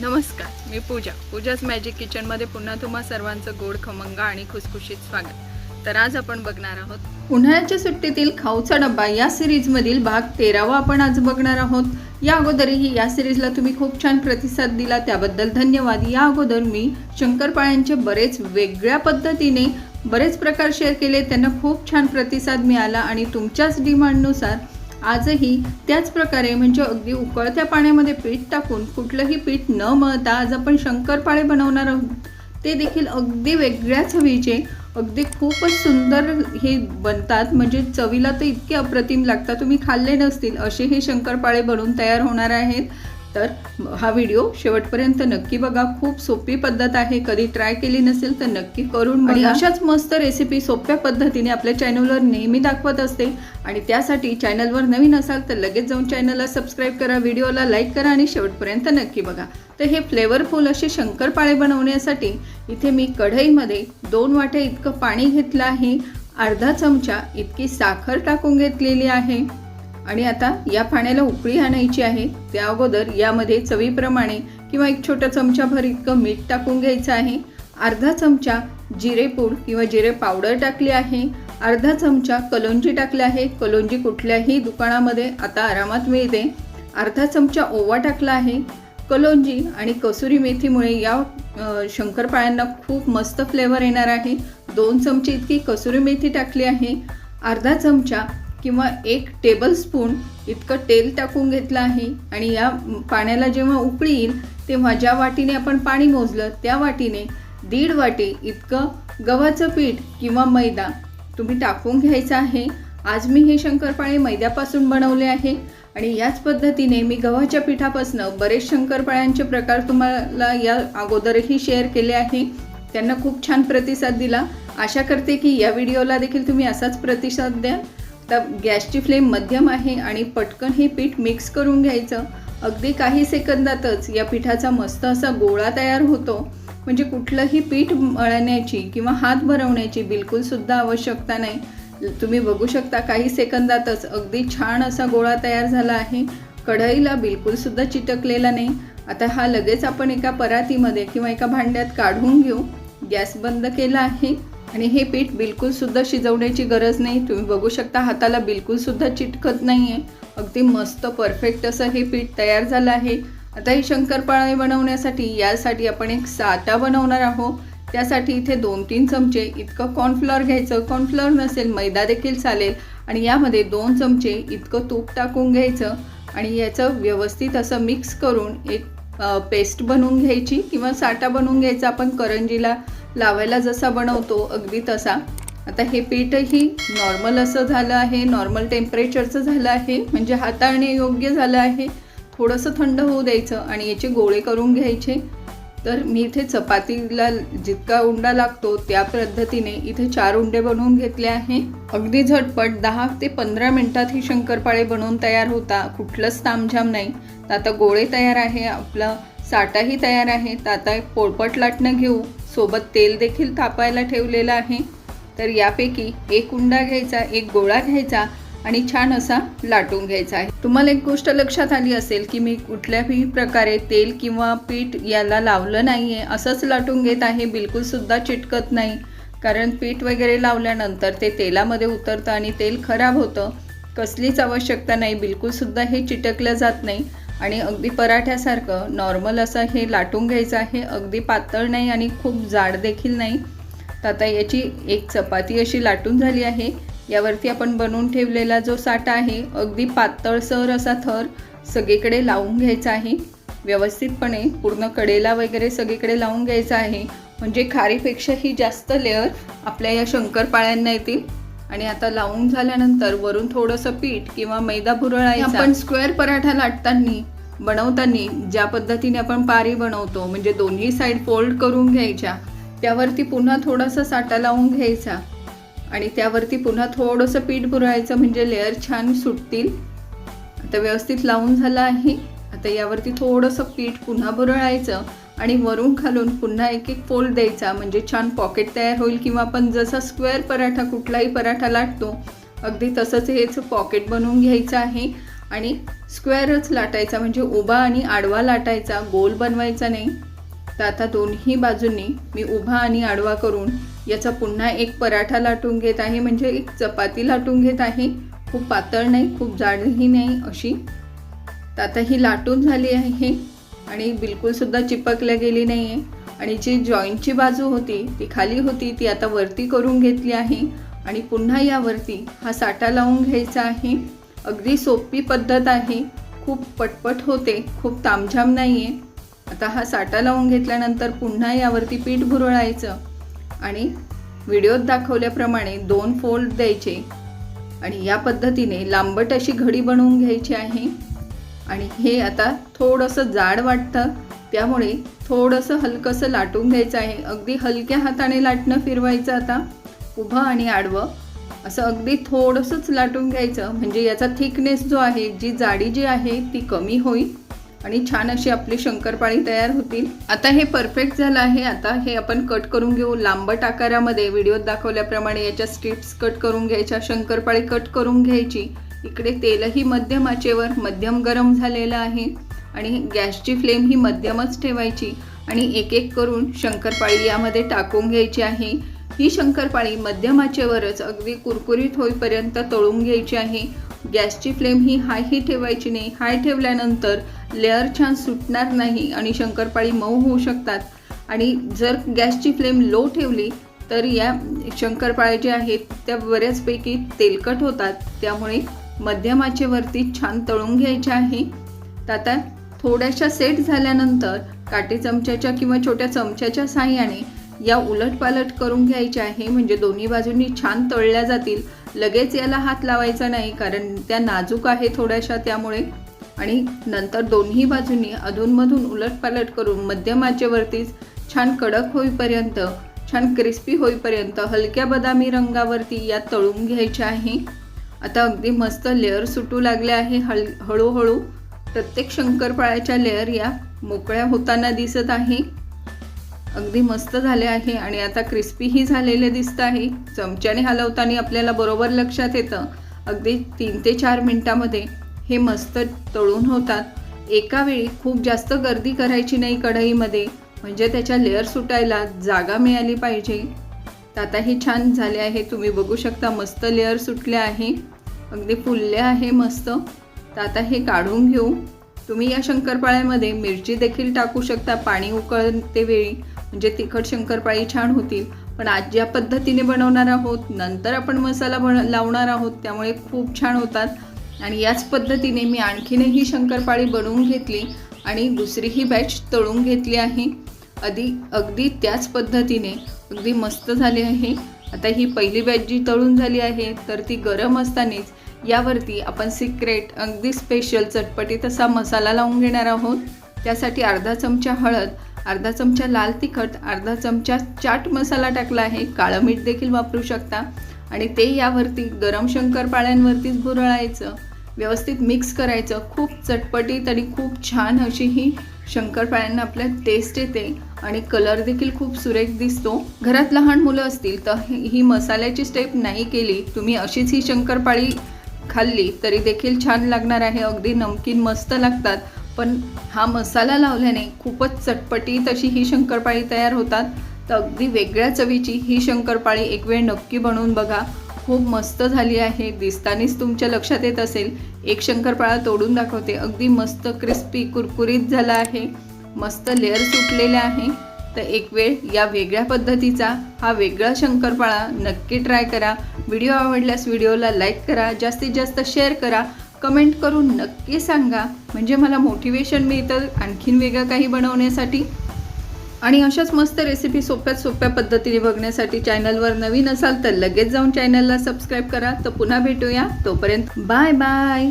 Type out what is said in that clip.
नमस्कार मी पूजा. पूजाच मॅजिक किचनमध्ये पुन्हा तुम्हा सर्वांचं गोड खमंग आणि खुसखुशीत स्वागत. तर आज आपण बघणार आहोत उन्हाळ्याच्या सुट्टीतील खाऊचा डब्बा. या सिरीजमधील भाग तेरावा आपण आज बघणार आहोत. या अगोदरही या सिरीजला तुम्ही खूप छान प्रतिसाद दिला. त्याबद्दल धन्यवाद. या अगोदर मी शंकरपाळ्यांचे बरेच वेगळ्या पद्धतीने बरेच प्रकार शेअर केले. त्यांना खूप छान प्रतिसाद मिळाला आणि तुमच्याच डिमांडनुसार आजही त्याच प्रकारे म्हणजे अगदी उकळत्या पाण्यामध्ये पीठ टाकून कुठलंही पीठ न मळता आज आपण शंकरपाळे बनवणार आहोत. ते देखील अगदी वेगळ्याच चवीचे अगदी खूपच सुंदर हे बनतात. म्हणजे चवीला तर इतके अप्रतिम लागतात. तुम्ही खाल्ले नसतील असे हे शंकरपाळे बनवून तयार होणार आहेत. तर हा व्हिडिओ शेवटपर्यंत नक्की बघा. खूप सोपी पद्धत आहे. कधी ट्राय केली नसेल तर नक्की करून बघा. अशाच मस्त रेसिपी सोप्या पद्धतीने आपल्या चॅनलवर नेहमी दाखवत असते. आणि त्यासाठी चॅनलवर नवीन असाल तर लगेच जाऊन चॅनलला सबस्क्राईब करा. व्हिडिओला लाईक करा आणि शेवटपर्यंत नक्की बघा. तर हे फ्लेवरफुल असे शंकरपाळे बनवण्यासाठी इथे मी कढईमध्ये दोन वाट्या इतकं पाणी घेतलं आहे. अर्धा चमचा इतकी साखर टाकून घेतलेली आहे. आणि आता या पाण्याला उकळी आणायची आहे. त्या अगोदर यामध्ये चवीप्रमाणे किंवा एक छोटा चमचाभर इतकं मीठ टाकून घ्यायचं आहे. अर्धा चमचा जिरेपूड किंवा जिरे पावडर टाकली आहे. अर्धा चमचा कलोंजी टाकली आहे. कलोंजी कुठल्याही दुकानामध्ये आता आरामात मिळते. अर्धा चमचा ओवा टाकला आहे. कलोंजी आणि कसुरी मेथीमुळे या शंकरपाळ्यांना खूप मस्त फ्लेवर येणार आहे. दोन चमचे इतकी कसुरी मेथी टाकली आहे. अर्धा चमचा किंवा एक टेबल स्पून इतकं तेल टाकून घेतलं आहे आणि या पाण्याला जेव्हा उकळी येईल तेव्हा ज्या वाटीने आपण पाणी मोजलं त्या वाटीने दीड वाटी इतकं गव्हाचं पीठ किंवा मैदा तुम्ही टाकून घ्यायचं आहे. आज मी हे शंकरपाळे मैद्यापासून बनवले आहे आणि याच पद्धतीने मी गव्हाच्या पिठापासून बरेच शंकरपाळ्यांचे प्रकार तुम्हाला या अगोदरही शेअर केले आहे. त्यांना खूप छान प्रतिसाद दिला. आशा करते की या व्हिडिओला देखील तुम्ही असाच प्रतिसाद द्या तर गॅसची फ्लेम मध्यम आहे आणि पटकन हे पीठ मिक्स करून घ्यायचं. अगदी काही सेकंदातच या पिठाचा मस्त असा गोळा तयार होतो. म्हणजे कुठलंही पीठ मळण्याची किंवा हात भरवण्याची बिलकुलसुद्धा आवश्यकता नाही. तुम्ही बघू शकता काही सेकंदातच अगदी छान असा गोळा तयार झाला आहे. कढईला बिलकुलसुद्धा चिटकलेला नाही. आता हा लगेच आपण एका परातीमध्ये किंवा एका भांड्यात काढून घेऊ. गॅस बंद केला आहे. आणि हे पीठ बिलकुलसुद्धा शिजवण्याची गरज नाही. तुम्ही बघू शकता हाताला बिलकुलसुद्धा चिटकत नाही आहे अगदी मस्त परफेक्ट असं हे पीठ तयार झालं आहे. आता हे शंकरपाळे बनवण्यासाठी यासाठी आपण एक साटा बनवणार आहोत. त्यासाठी इथे दोन तीन चमचे इतकं कॉर्नफ्लॉर घ्यायचं. कॉर्नफ्लॉर नसेल मैदा देखील चालेल. आणि यामध्ये दोन चमचे इतकं तूप टाकून घ्यायचं. आणि याचं व्यवस्थित असं मिक्स करून एक पेस्ट बनवून घ्यायची किंवा साटा बनवून घ्यायचा. आपण करंजीला लावायला जसा बनवतो अगदी तसा. आता हे पीठही नॉर्मल असं झालं आहे नॉर्मल टेम्परेचरचं झालं आहे म्हणजे हाताळणे योग्य झालं आहे. थोडंसं थंड होऊ द्यायचं आणि याचे गोळे करून घ्यायचे. तर मी इथे चपातीला जितका उंडा लागतो त्या पद्धतीने इथे चार उंडे बनवून घेतले आहे. अगदी झटपट दहा ते पंधरा मिनटात ही शंकरपाळे बनवून तयार होता. कुठलंच तामझाम नाही. तर आता गोळे तयार आहे आपलं साठाही तयार आहे. तर आता एक पोळपट लाटणं घेऊ. सोबत तेल देखील तापायला ठेवलेलं आहे. तर यापैकी एक उंडा घ्यायचा एक गोळा घ्यायचा आणि छान असा लाटून घ्यायचा आहे. तुम्हाला एक गोष्ट लक्षात आली असेल की मी कुठल्याही प्रकारे तेल किंवा पीठ याला लावलं नाही आहे असंच लाटून घेत आहे बिलकुलसुद्धा चिटकत नाही. कारण पीठ वगैरे लावल्यानंतर ते तेलामध्ये उतरतं आणि तेल खराब होतं. कसलीच आवश्यकता नाही बिलकुलसुद्धा हे चिटकलं जात नाही. आणि अगदी पराठ्यासारखं नॉर्मल असं हे लाटून घ्यायचं आहे. अगदी पातळ नाही आणि खूप जाड देखील नाही. तर आता याची एक चपाती अशी लाटून झाली आहे. यावरती आपण बनवून ठेवलेला जो साठा आहे अगदी पातळसर असा थर सगळीकडे लावून घ्यायचा आहे. व्यवस्थितपणे पूर्ण कडेला वगैरे सगळीकडे लावून घ्यायचा आहे. म्हणजे खारीपेक्षाही जास्त लेअर आपल्या या शंकरपाळ्यांना येतील. आणि आता लावून झाल्यानंतर वरून थोडंसं पीठ किंवा मैदा भुरळायचा. आपण स्क्वेअर पराठा लाटताना बनवताना ज्या पद्धतीने आपण पारी बनवतो म्हणजे दोन्ही साईड फोल्ड करून घ्यायच्या त्यावरती पुन्हा थोडासा साठा लावून घ्यायचा. आणि त्यावरती पुन्हा थोडंसं पीठ भुरळायचं म्हणजे लेअर छान सुटतील. आता व्यवस्थित लावून झालं आहे. आता यावरती थोडंसं पीठ पुन्हा भुरळायचं. आणि वरून खालून पुन्हा एक एक फोल्ड द्यायचा. म्हणजे छान पॉकेट तयार होईल किंवा आपण जसा स्क्वेअर पराठा कुठलाही पराठा लाटतो अगदी तसंच हेच पॉकेट बनवून घ्यायचं आहे. आणि स्क्वेअरच लाटायचा म्हणजे उभा आणि आडवा लाटायचा गोल बनवायचा नाही. तर आता दोन्ही बाजूंनी मी उभा आणि आडवा करून याचा पुन्हा एक पराठा लाटून घेत आहे. म्हणजे एक चपाती लाटून घेत आहे. खूप पातळ नाही खूप जाडही नाही अशी. तर आता ही लाटून झाली आहे. आणि बिलकुलसुद्धा चिपकल्या गेली नाही आहे आणि जी जॉईंटची बाजू होती ती खाली होती ती आता वरती करून घेतली आहे. आणि पुन्हा यावरती हा साठा लावून घ्यायचा आहे. अगदी सोपी पद्धत आहे. खूप पटपट होते खूप तामझाम नाही आहे आता हा साठा लावून घेतल्यानंतर पुन्हा यावरती पीठ भुरळायचं. आणि व्हिडिओत दाखवल्याप्रमाणे दोन फोल्ड द्यायचे. आणि या पद्धतीने लांबट अशी घडी बनवून घ्यायची आहे. आणि हे आता थोडंसं जाड वाटतं. त्यामुळे थोडंसं हलकंसं लाटून घ्यायचं आहे. अगदी हलक्या हाताने लाटणं फिरवायचं आता. उभं आणि आडवं. असं अगदी थोडंसंच लाटून घ्यायचं. म्हणजे याचा थिकनेस जो आहे जी जाडी जी आहे ती कमी होईल. आणि छान अशी आपली शंकरपाळी तयार होतील. आता हे परफेक्ट झालं आहे. आता हे आपण कट करून घेऊ. लांबट आकारामध्ये. व्हिडिओत दाखवल्याप्रमाणे याच्या स्ट्रिप्स कट करून घ्यायच्या शंकरपाळी कट करून घ्यायची. इकडे तेलही मध्यम आचेवर मध्यम गरम झालेलं आहे. आणि गॅसची फ्लेम ही मध्यमच ठेवायची. आणि एक एक करून शंकरपाळी यामध्ये टाकून घ्यायची आहे. ही शंकरपाळी मध्यम आचेवरच अगदी कुरकुरीत होईपर्यंत तळून घ्यायची आहे. गॅसची फ्लेम ही हायही ठेवायची नाही. हाय ठेवल्यानंतर लेअर छान सुटणार नाही आणि शंकरपाळी मऊ होऊ शकतात. आणि जर गॅसची फ्लेम लो ठेवली तर या शंकरपाळ्या ज्या आहेत त्या बऱ्याचपैकी तेलकट होतात. त्यामुळे मध्यमाचे वरती छान तळून घ्यायचे आहे. तर आता थोड्याशा सेट झाल्यानंतर काटे चमच्याच्या किंवा छोट्या चमच्याच्या साहाय्याने या उलटपालट करून घ्यायच्या आहे. म्हणजे दोन्ही बाजूंनी छान तळल्या जातील. लगेच याला हात लावायचा नाही कारण त्या नाजूक आहे थोड्याशा त्यामुळे. आणि नंतर दोन्ही बाजूंनी अधूनमधून उलटपालट करून मध्यमाचेवरतीच छान कडक होईपर्यंत छान क्रिस्पी होईपर्यंत हलक्या बदामी रंगावरती या तळून घ्यायच्या आहे. आता अगदी मस्त लेअर सुटू लागले आहे हळ हळूहळू. प्रत्येक शंकरपाळ्याच्या लेअर या मोकळ्या होताना दिसत आहे. अगदी मस्त झाले आहे आणि आता क्रिस्पीही झालेले दिसत आहे. चमच्याने हलवताना आपल्याला बरोबर लक्षात येतं. अगदी तीन ते चार मिनटामध्ये हे मस्त तळून होतात. एका वेळी खूप जास्त गर्दी करायची नाही कढईमध्ये. म्हणजे त्याच्या लेअर सुटायला जागा मिळाली पाहिजे. तर आता हे छान झाले आहे. तुम्ही बघू शकता मस्त लेअर सुटले आहे. अगदी फुलले आहे मस्त. तर आता हे काढून घेऊ. तुम्ही या शंकरपाळ्यामध्ये मिरची देखील टाकू शकता. पाणी उकळते वेळी. म्हणजे तिखट शंकरपाळी छान होतील. पण आज ज्या पद्धतीने बनवणार आहोत नंतर आपण मसाला बन लावणार आहोत त्यामुळे खूप छान होतात. आणि याच पद्धतीने मी आणखीनही शंकरपाळी बनवून घेतली आणि दुसरीही बॅच तळून घेतली आहे. अगदी अगदी त्याच पद्धतीने अगदी मस्त झाली आहे. आता ही पहिली बॅच जी तळून झाली आहे तर ती गरम असतानाच यावरती आपण सिक्रेट अगदी स्पेशल चटपटीत असा मसाला लावून घेणार आहोत. त्यासाठी अर्धा चमचा हळद अर्धा चमचा लाल तिखट अर्धा चमचा चाट मसाला टाकला आहे. काळं मीठ देखील वापरू शकता. आणि ते यावरती गरम शंकरपाळ्यांवरतीच भुरळायचं. व्यवस्थित मिक्स करायचं. खूप चटपटीत आणि खूप छान अशी ही शंकरपाळ्यांना आपल्या टेस्ट येते आणि कलर देखील खूप सुरेख दिसतो. घरात लहान मुलं असतील तर ही मसाल्याची स्टेप नाही केली. तुम्ही अशीच ही शंकरपाळी खाल्ली तरी देखील छान लागणार आहे. अगदी नमकीन मस्त लागतात. पण हा मसाला लावल्याने खूपच चटपटीत अशी ही शंकरपाळी तयार होतात. तर अगदी वेगळ्या चवीची ही शंकरपाळी एक वेळ नक्की बनवून बघा. खूप मस्त झाली आहे. दिसतानीच तुमच्या लक्षात येत असेल. एक शंकरपाळा तोडून दाखवते. अगदी मस्त क्रिस्पी कुरकुरीत झाला आहे. मस्त लेअर सुटलेले आहे. तर एक वेळ या वेगळ्या पद्धतीचा हा वेगळा शंकरपाळा नक्की ट्राय करा. व्हिडिओ आवडल्यास व्हिडिओला लाईक करा. जास्तीत जास्त शेअर करा. कमेंट करून नक्की सांगा. म्हणजे मला मोटिवेशन मिळतं आणखीन वेगळं काही बनवण्यासाठी. आणि अशाच मस्त रेसिपी सोप्यात सोप्या पद्धतीने बघण्यासाठी चॅनलवर नवीन असाल तर लगेच जाऊन चॅनलला सबस्क्राईब करा. तर पुन्हा भेटूया. तोपर्यंत बाय बाय